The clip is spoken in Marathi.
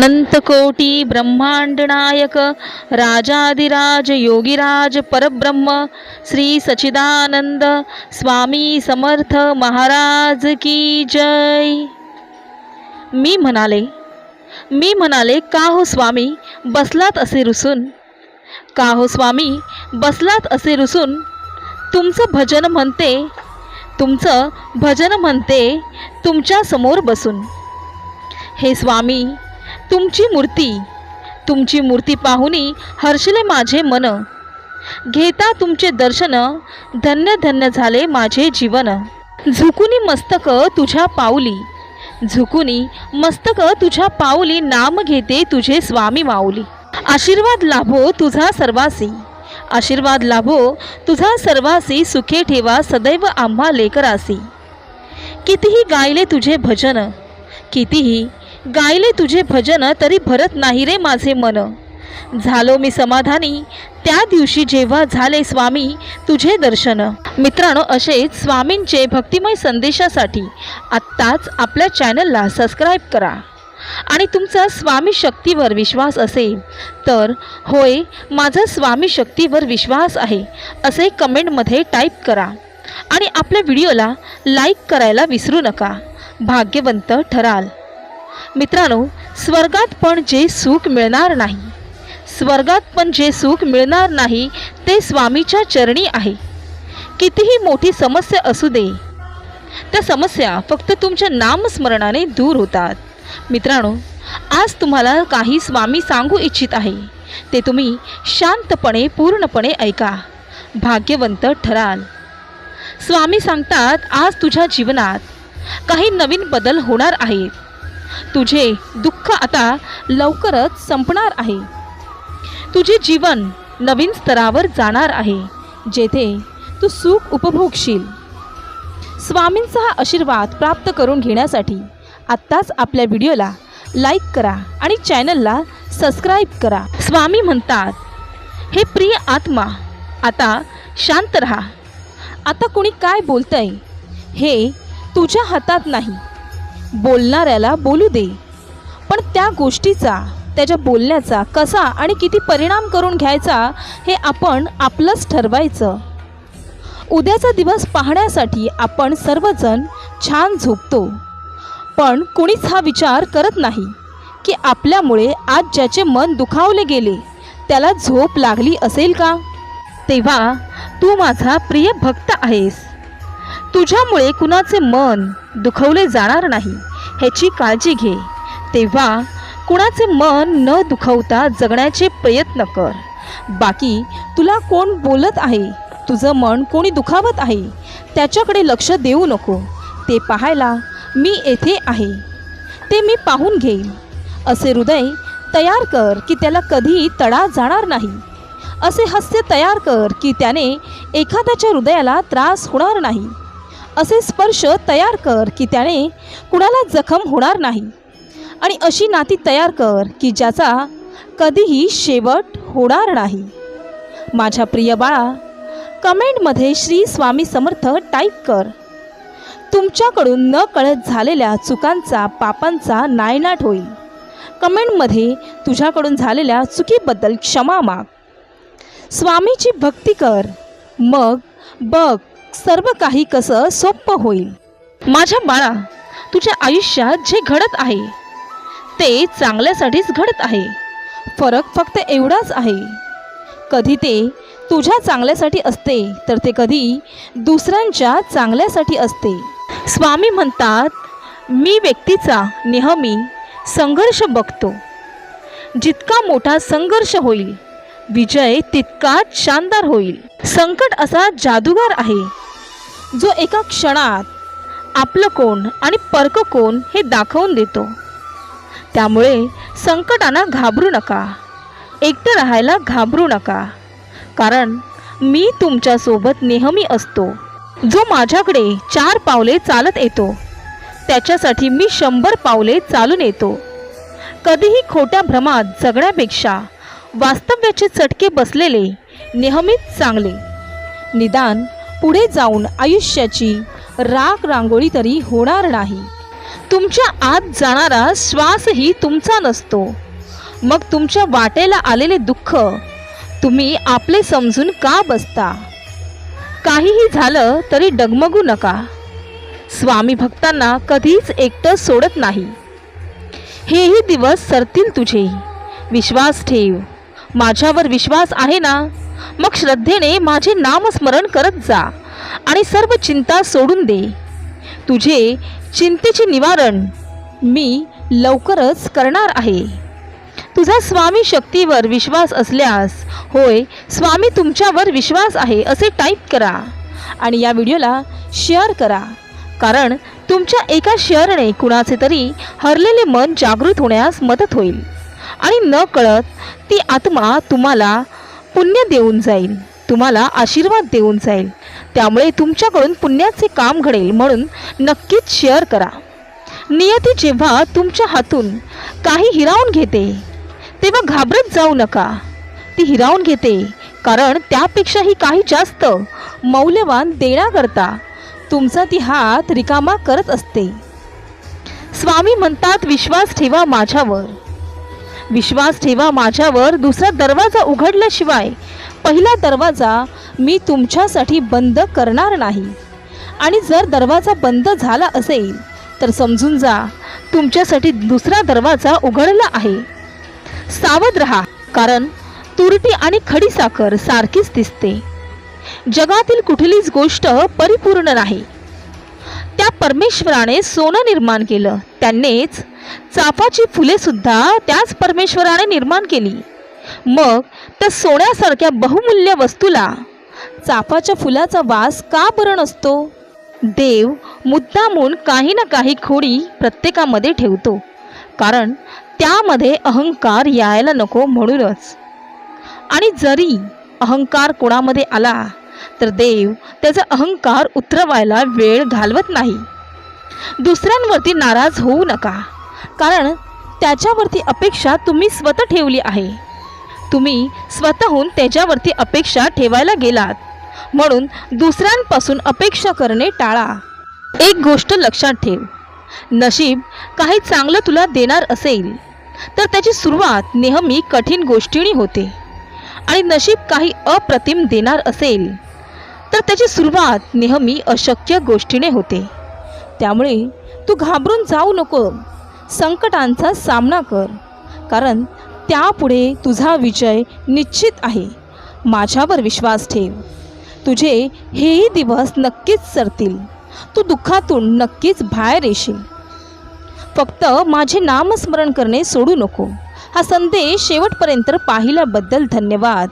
अनंतकोटी ब्रह्मांड नायक राजाधिराज योगीराज परब्रह्म श्री सचिदानंद स्वामी समर्थ महाराज की जय। मी म्हणाले मी म्हणाले का हो स्वामी बसलात असे रुसून? का हो स्वामी बसलात असे रुसून? तुमचं भजन म्हणते तुमचं भजन म्हणते तुमच्यासमोर बसून. हे स्वामी तुमची मूर्ती. तुमची मूर्ती पाहुनी हर्षले माझे मन. घेता तुमचे दर्शन धन्य धन्य झाले माझे जीवन. झुकुनी मस्तक तुझ्या पाऊली. झुकुनी मस्तक तुझ्या पाऊली नाम घेते तुझे स्वामी माऊली. आशीर्वाद लाभो तुझा सर्वासी. आशीर्वाद लाभो तुझा सर्वासी सुखे ठेवा सदैव आम्हा लेकरासी. कितीही गायले तुझे भजन कितीही गायले तुझे भजन तरी भरत नाही रे माझे मन. झालो मी समाधानी त्या दिवशी जेव्हा झाले स्वामी तुझे दर्शन. मित्रांनो असेच स्वामींचे भक्तिमय संदेशासाठी आत्ताच आपल्या चॅनलला सबस्क्राईब करा. आणि तुमचा स्वामी शक्तीवर विश्वास असेल तर होय माझा स्वामी शक्तीवर विश्वास आहे असे कमेंटमध्ये टाईप करा. आणि आपल्या व्हिडिओला लाईक करायला विसरू नका. भाग्यवंत ठराल. मित्रांनो स्वर्गात पण जे सुख मिळणार नाही स्वर्गात पण जे सुख मिळणार नाही ते स्वामीच्या चरणी आहे. कितीही मोठी समस्या असू दे त्या समस्या फक्त तुमच्या नामस्मरणाने दूर होतात. मित्रांनो आज तुम्हाला काही स्वामी सांगू इच्छित आहे. ते तुम्ही शांतपणे पूर्णपणे ऐका. भाग्यवंत ठराल. स्वामी सांगतात आज तुझ्या जीवनात काही नवीन बदल होणार आहेत. तुझे दुःख आता लवकरच संपणार आहे. तुझे जीवन नवीन स्तरावर जाणार आहे जेथे तू सुख उपभोगशील. स्वामींचा हा आशीर्वाद प्राप्त करून घेण्यासाठी आत्ताच आपल्या व्हिडिओला लाईक करा आणि चॅनलला सबस्क्राईब करा. स्वामी म्हणतात हे प्रिय आत्मा आता शांत रहा. आता कोणी काय बोलतंय हे तुझ्या हातात नाही. बोलणाऱ्याला बोलू दे. पण त्या गोष्टीचा त्याच्या बोलण्याचा कसा आणि किती परिणाम करून घ्यायचा हे आपण आपलंच ठरवायचं. उद्याचा दिवस पाहण्यासाठी आपण सर्वजण छान झोपतो. पण कुणीच हा विचार करत नाही की आपल्यामुळे आज ज्याचे मन दुखावले गेले त्याला झोप लागली असेल का? तेव्हा तू माझा प्रिय भक्त आहेस. तुझ्यामुळे कुणाचे मन दुखवले जाणार नाही ह्याची काळजी घे. तेव्हा कुणाचे मन न दुखवता जगण्याचे प्रयत्न कर. बाकी तुला कोण बोलत आहे? तुझं मन कोणी दुखावत आहे? त्याच्याकडे लक्ष देऊ नको. ते पाहायला मी येथे आहे. ते मी पाहून घेईन. असे हृदय तयार कर की त्याला कधी तडा जाणार नाही. असे हास्य तयार कर की त्याने एखाद्याच्या हृदयाला त्रास होणार नाही. असे स्पर्श तयार कर की त्याने कुणाला जखम होणार नाही. आणि अशी नाती तयार कर की ज्याचा कधीही शेवट होणार नाही. माझ्या प्रिय बाळा कमेंटमध्ये श्री स्वामी समर्थ टाईप कर. तुमच्याकडून न कळत झालेल्या चुकांचा पापांचा नायनाट होईल. कमेंटमध्ये तुझ्याकडून झालेल्या चुकीबद्दल क्षमा माग. स्वामीची भक्ती कर. मग बघ सर्व काही कसं सोपं होईल. माझ्या बाळा तुझ्या आयुष्यात जे घडत आहे ते चांगल्यासाठीच घडत आहे. फरक फक्त एवढाच आहे. कधी ते तुझ्या चांगल्यासाठी असते तर ते कधी दुसऱ्यांच्या चांगल्यासाठी असते. स्वामी म्हणतात मी व्यक्तीचा नेहमी संघर्ष बघतो. जितका मोठा संघर्ष होईल विजय तितकाच शानदार होईल. संकट असा जादूगार आहे जो एका क्षणात आपलं कोण आणि परक कोण हे दाखवून देतो. त्यामुळे संकटांना घाबरू नका. एकटं राहायला घाबरू नका. कारण मी तुमच्यासोबत नेहमी असतो. जो माझ्याकडे चार पावले चालत येतो त्याच्यासाठी मी शंभर पावले चालून येतो. कधीही खोट्या भ्रमात जगण्यापेक्षा वास्तव्याचे चटके बसलेले नेहमीच चांगले. निदान पुढे जाऊन आयुष्याची राग रांगोळी तरी होणार नाही. तुमच्या आत जाणारा श्वासही तुमचा नसतो. मग तुमच्या वाटेला आलेले दुःख तुम्ही आपले समजून का बसता? काहीही झालं तरी डगमगू नका. स्वामी भक्तांना कधीच एकटं सोडत नाही. हेही दिवस सरतील तुझे. विश्वास ठेव. माझ्यावर विश्वास आहे ना? मग श्रद्धेने माझे नामस्मरण करत जा आणि सर्व चिंता सोडून दे. तुझे चिंतेचे निवारण मी लवकरच करणार आहे. तुझा स्वामी शक्तीवर विश्वास असल्यास होय स्वामी तुमच्यावर विश्वास आहे असे टाईप करा. आणि या व्हिडिओला शेअर करा. कारण तुमच्या एका शेअरने कुणाचे तरी हरलेले मन जागृत होण्यास मदत होईल. आणि न कळत ती आत्मा तुम्हाला पुण्य देऊन जाईल तुम्हाला आशीर्वाद देऊन जाईल. त्यामुळे तुमच्याकडून पुण्याचे काम घडेल म्हणून नक्कीच शेअर करा. नियती जेव्हा तुमच्या हातून काही हिरावून घेते तेव्हा घाबरत जाऊ नका. ती हिरावून घेते कारण त्यापेक्षाही काही जास्त मौल्यवान देण्याकरता तुमचा ती हात रिकामा करत असते. स्वामी म्हणतात विश्वास ठेवा माझ्यावर. विश्वास ठेवा माझ्यावर दुसरा दरवाजा उघडल्याशिवाय. पहिला दरवाजा मी तुमच्यासाठी बंद करणार नाही. आणि जर दरवाजा बंद झाला असेल तर समजून जा तुमच्यासाठी दुसरा दरवाजा उघडला आहे. सावध रहा कारण तुरटी आणि खडीसाखर सारखीच दिसते. जगातील कुठलीच गोष्ट परिपूर्ण नाही. परमेश्वराने सोनं निर्माण केलं. त्यांनीच चाफाची फुलेसुद्धा त्याच परमेश्वराने निर्माण केली. मग त्या सोन्यासारख्या बहुमूल्य वस्तूला चाफाच्या फुलाचा वास का बरं नसतो? देव मुद्दामून काही ना काही खोडी प्रत्येकामध्ये ठेवतो. कारण त्यामध्ये अहंकार यायला नको म्हणूनच. आणि जरी अहंकार कोणामध्ये आला तर देव त्याचा अहंकार उतरवायला वेळ घालवत नाही. दुसऱ्यांवरती नाराज होऊ नका कारण त्याच्यावरती अपेक्षा तुम्ही स्वतः ठेवली आहे. तुम्ही स्वतःहून त्याच्यावरती अपेक्षा ठेवायला गेलात म्हणून दुसऱ्यांपासून अपेक्षा करणे टाळा. एक गोष्ट लक्षात ठेव नशीब काही चांगलं तुला देणार असेल तर त्याची सुरुवात नेहमी कठीण गोष्टींनी होते. आणि नशीब काही अप्रतिम देणार असेल तर त्याची सुरुवात नेहमी अशक्य गोष्टीने होते. त्यामुळे तू घाबरून जाऊ नको. संकटांचा सामना कर. कारण त्यापुढे तुझा विजय निश्चित आहे. माझ्यावर विश्वास ठेव. तुझे हेही दिवस नक्कीच सरतील. तू दुःखातून नक्कीच बाहेर येशील. फक्त माझे नामस्मरण करणे सोडू नको. हा संदेश शेवटपर्यंत पाहिल्याबद्दल धन्यवाद.